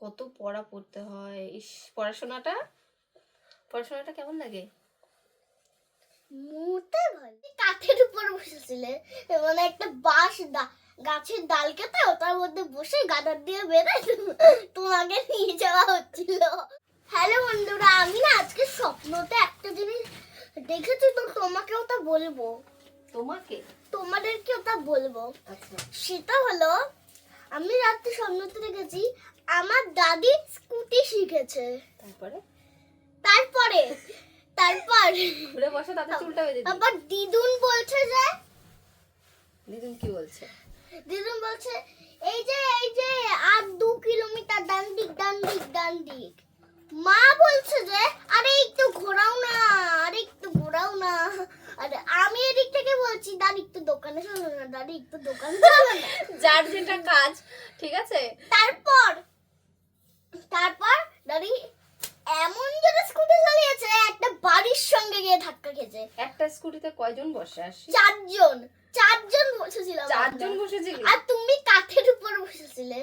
কত পড়া পড়তে হয়। ইস পড়াশোনাটা? পড়াশোনাটা কেমন লাগে? মোটে ভালো কাঠের উপর বসেছিলে। মানে একটা বাঁশ দা গাছের ডাল কেটে ওটার মধ্যে বসে গাদার দিয়ে বেড়ে তোমাকে নিয়ে যাওয়া হচ্ছিল। হ্যালো বন্ধুরা আমি না আজকে স্বপ্নতে একটা জিনিস দেখেছি তো তোমাকে ওটা বলব। তোমাকে? তোমাদেরকে ওটা বলব। আচ্ছা। সেটা হলো আমি রাত্রে স্বপ্নতে দেখেছি আমার দাদি স্কুটি শিখেছে। তারপরে? তারপরে তারপর। ঘুরে বসে তাতে চুলটা বেঁধে আবার দিদুন বলছে যে দিদুন কি বলছে? দিদুন বলছে এই যে এই যে আর দু কিলোমিটার ডান দিক ডান দিক ডান দিক। মা বলছে যে আরে একটু ঘোরাও না আরে একটু ঘোরাও না। আরে আমি এদিক থেকে বলছি দাদি একটু দোকানে চলো না দাদি একটু দোকানে চলো না। যার যেটা কাজ ঠিক আছে? তারপর দাদি এমন জোরে স্কুটি চালিয়েছে একটা বাড়ির সঙ্গে গিয়ে ধাক্কা খেয়েছে একটা স্কুটিতে কয়জন বসে? আসি চারজন। চারজন বসেছিলাম চারজন। বসেছিলি? আর তুমি কাঠের উপর বসেছিলে।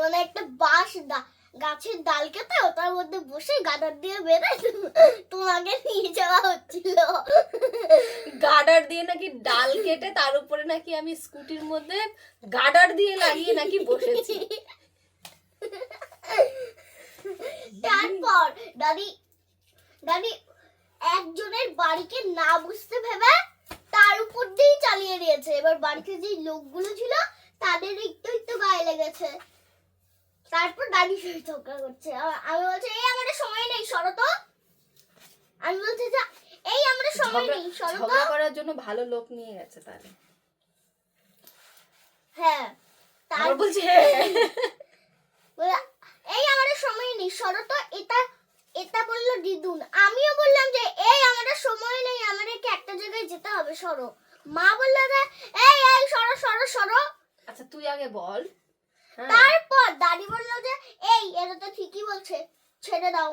মানে একটা বাঁশ দা গাছের ডাল কেটে ওটার মধ্যে বসে গাডার দিয়ে বেড়ে তোমাকে নিয়ে যাওয়া হচ্ছিল। গার্ডার দিয়ে নাকি ডাল কেটে তার উপরে নাকি আমি স্কুটির মধ্যে গাডার দিয়ে লাগিয়ে নাকি বসেছি। তারপর দাদি দাদি একজনের বাড়িকে না বুঝতে ভেবে তার উপর দিয়েই চালিয়ে দিয়েছে। এবার বাড়িতে যে লোকগুলো ছিল তাদের একটু একটু গায়ে লেগেছে। তারপর দাদি সেই ঝগড়া করছে। আমি বলছি এই আমাদের সময় নেই শরত আমি বলছি যে এই আমাদের সময় নেই সরো তো। ঝগড়া করার জন্য ভালো লোক নিয়ে গেছে তাহলে। হ্যাঁ তার বলছে "হ্যাঁ, বলে, এই আমাদের সময় নেই সরো তো এটা এটা বলল দিদুন আমিও বললাম যে এই আমাদের সময় নেই আমাদেরকে একটা জায়গায় যেতে হবে সরো মা বলল যে এই এই সরো। আচ্ছা তুই আগে বল। হ্যাঁ। তারপর দাদি বলল যে এই এটা তো ঠিকই বলছে ছেড়ে দাও।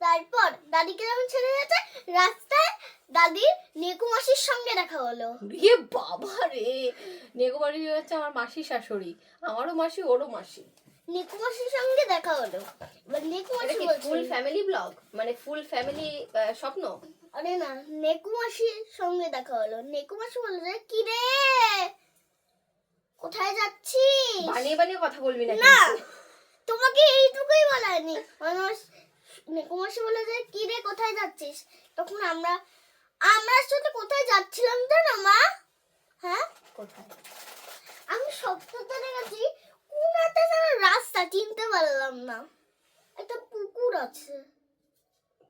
তারপর দাদিকে যখন ছেড়ে গেছে রাস্তায় দাদির নেকু মাসির সঙ্গে দেখা হলো। ইয়ে বাবা রে! নেগোবাড়ি হচ্ছে আমার মাসি শাশুড়ি। আমারও মাসি ওরও মাসি। নেকু মাসির সঙ্গে দেখা হলো। নেকু মাসি ফুল ফ্যামিলি ব্লগ মানে ফুল ফ্যামিলি স্বপ্ন? আরে না নেকু মাসির সঙ্গে দেখা হলো। নেকু মাসি বলল যে কি রে কোথায় যাচ্ছি বানিয়ে বানিয়ে কথা বলবি না না তোমাকে এইটুকুই বলায়নি মানুষ নেকু মাসি বলে যে কি রে কোথায় যাচ্ছিস? তখন আমরা আমরা সাথে কোথায় যাচ্ছিলাম জানো মা? হ্যাঁ? কোথায়? আমি স্বপ্নতে দেখেছি কোন একটা যেন রাস্তা চিনতে পারলাম না। একটা পুকুর আছে।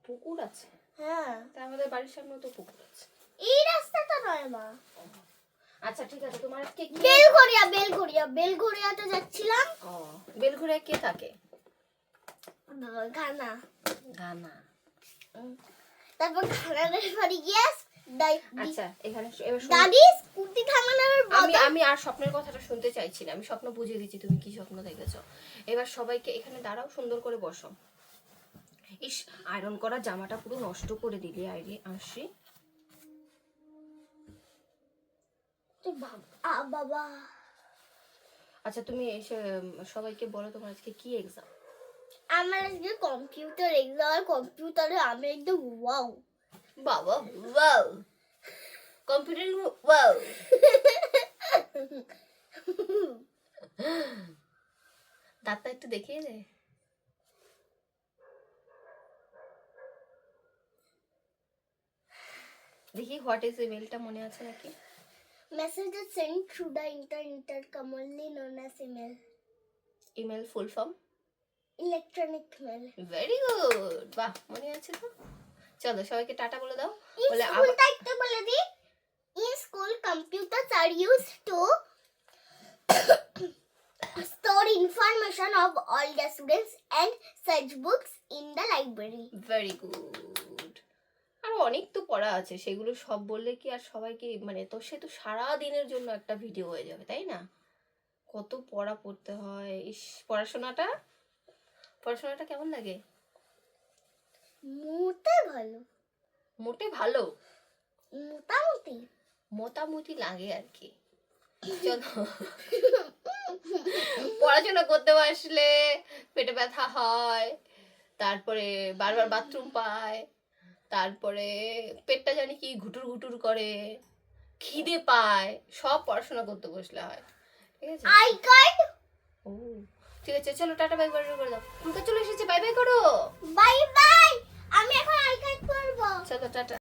পুকুর আছে? হ্যাঁ। তা আমাদের বাড়ির সামনে তো পুকুর আছে। এই রাস্তাটা নয় মা। আচ্ছা ঠিক আছে তোমার আজকে কি? বেলঘরিয়া বেলঘরিয়া বেলঘরিয়াতে যাচ্ছিলাম। ও বেলঘুরায় কে থাকে? গানা গানা তারপর খানাদের বাড়ি গিয়ে আচ্ছা এখানে। দাদি স্কুটি থামানোর আমি আমি আর স্বপ্নের কথাটা শুনতে চাইছি না। আমি স্বপ্ন বুঝিয়ে দিচ্ছি তুমি কি স্বপ্ন দেখেছ? এবার সবাইকে এখানে দাঁড়াও সুন্দর করে বসো। ইস আয়রন করা জামাটা পুরো নষ্ট করে দিলি আইরি আসি বাবা বাবা। আচ্ছা তুমি এসে সবাইকে বলো তোমার আজকে কি এক্সাম আমার আজকে কম্পিউটার এক্সাম কম্পিউটারে আমি একদম ওয়াও বাবা ওয়াও কম্পিউটার ওয়াও দাঁতটা একটু দেখিয়ে দে। দেখি হোয়াট ইজ ইমেলটা মনে আছে নাকি? Message is send through the inter inter commonly known as email email full form electronic mail very good বাহ মনে আছে তো? চলো সবাইকে টাটা বলে দাও। বলে আবার একটু বলে দি। E school computer are use to store information of all the students and search books in the library very good অনেক তো পড়া আছে সেগুলো সব বললে কি আর সবাইকে মানে তো সে তো সারা দিনের জন্য একটা ভিডিও হয়ে যাবে তাই না? কত পড়া পড়তে হয় ইস পড়াশোনাটা? পড়াশোনাটা কেমন লাগে? মোটে ভালো। মোটে ভালো? মোটামুটি। মোটামুটি লাগে আর কি। চলো। পড়াশোনা করতে বসলে পেটে ব্যথা হয় তারপরে বারবার বাথরুম পায়। তারপরে পেটটা জানি কি ঘুটুর ঘুটুর করে খিদে পায় সব পড়াশোনা করতে বসলে হয় ঠিক আছে? আই কার্ড ও ঠিক আছে চলো টাটা বাই বাই করে দাও। আমাকে চলে এসেছে বাই বাই করো। বাই বাই আমি এখন আই কার্ড করব। চলো টাটা।